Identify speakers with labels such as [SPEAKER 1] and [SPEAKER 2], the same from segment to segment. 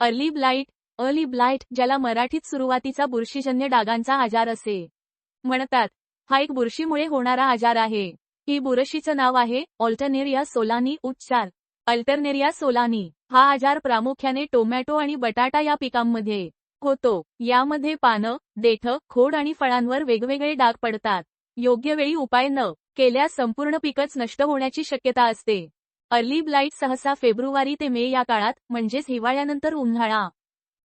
[SPEAKER 1] Early blight early blight ज्याला मराठीत सुरुवातीचा बुरशीजन्य डागांचा आजार असे म्हणतात. हा एक बुरशीमुळे होणारा आजार आहे. ही बुरशीचं नाव आहे ऑल्टरनेरिया सोलानी उच्चार अल्टरनेरिया सोलानी हा आजार प्रामुख्याने टोमॅटो आणि बटाटा या पिकांमध्ये होतो. यामध्ये पानं देठ खोड आणि फळांवर वेगवेगळे डाग पडतात. योग्य वेळी उपाय न केल्यास संपूर्ण पिकच नष्ट होण्याची शक्यता असते. अर्ली ब्लाइट सहसा फेब्रुवारी ते मे या काळात म्हणजेच हिवाळ्यानंतर उन्हाळा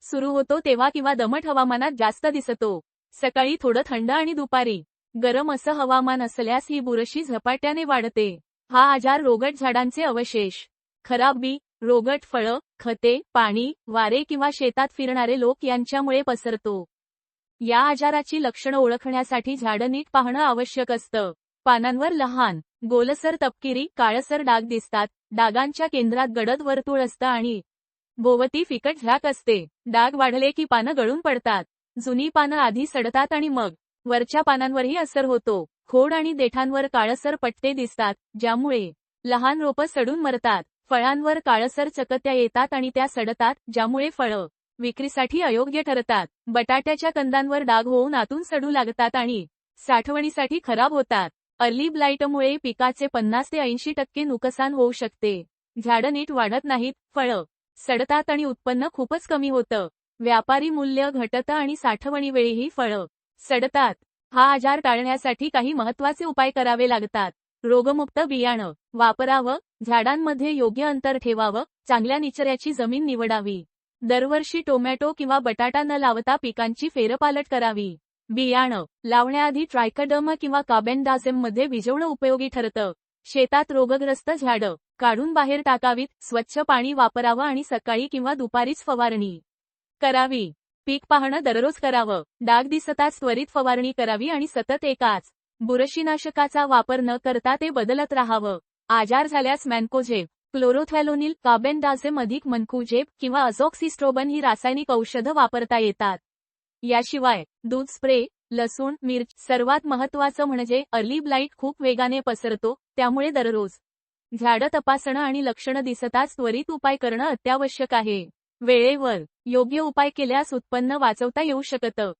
[SPEAKER 1] सुरू होतो तेव्हा किंवा दमट हवामानात जास्त दिसतो. सकाळी थोडं थंड आणि दुपारी गरम असं हवामान असल्यास ही बुरशी झपाट्याने वाढते. हा आजार रोगट झाडांचे अवशेष खराब बी रोगट फळं खते पाणी वारे किंवा शेतात फिरणारे लोक यांच्यामुळे पसरतो. या आजाराची लक्षणं ओळखण्यासाठी झाडं नीट पाहणं आवश्यक असतं. पानांवर लहान गोलसर तपकिरी काळसर डाग दिसतात. डागांच्या केंद्रात गडद वर्तुळ असतं आणि भोवती फिकट झाक असते. डाग वाढले की पानं गळून पडतात. जुनी पानं आधी सडतात आणि मग वरच्या पानांवरही असर होतो. खोड आणि देठांवर काळसर पट्टे दिसतात ज्यामुळे लहान रोपं सडून मरतात. फळांवर काळसर चकत्या येतात आणि त्या सडतात ज्यामुळे फळं विक्रीसाठी अयोग्य ठरतात. बटाट्याच्या कंदांवर डाग होऊन आतून सडू लागतात आणि साठवणीसाठी खराब होतात. अर्ली ब्लाइटमुळे पिकाचे पन्नास ते ऐंशी टक्के नुकसान होऊ शकते. झाडं नीट वाढत नाहीत फळं सडतात आणि उत्पन्न खूपच कमी होतं. व्यापारी मूल्य घटतं आणि साठवणीवेळीही फळं सडतात. हा आजार टाळण्यासाठी काही महत्त्वाचे उपाय करावे लागतात. रोगमुक्त बियाणं वापरावं झाडांमध्ये योग्य अंतर ठेवावं चांगल्या निचऱ्याची जमीन निवडावी. दरवर्षी टोमॅटो किंवा बटाटा न लावता पिकांची फेरपालट करावी. बियाणं लावण्याआधी ट्रायकडर्मा किंवा काबेंडाझेम विजवणं उपयोगी ठरतं. शेतात रोगग्रस्त झाडं काढून बाहेर टाकावीत स्वच्छ पाणी वापरावं आणि सकाळी किंवा दुपारीच फवारणी करावी. पीक पाहणं दररोज करावं. डाग दिसताच त्वरित फवारणी करावी आणि सतत एकाच बुरशीनाशकाचा वापर न करता ते बदलत राहावं. आजार झाल्यास मॅन्कोझेब क्लोरोथॅलोनिल काबेंडाझेम अधिक मनकुजेब किंवा अझॉक्सिस्ट्रोबन ही रासायनिक औषधं वापरता येतात. याशिवाय दूध स्प्रे लसूण मिर्च सर्वात महत्वाचं म्हणजे अर्ली ब्लाइट खूप वेगाने पसरतो त्यामुळे दररोज झाडं तपासणं आणि लक्षणं दिसताच त्वरित उपाय करणं अत्यावश्यक आहे. वेळेवर योग्य उपाय केल्यास उत्पन्न वाचवता येऊ शकतं.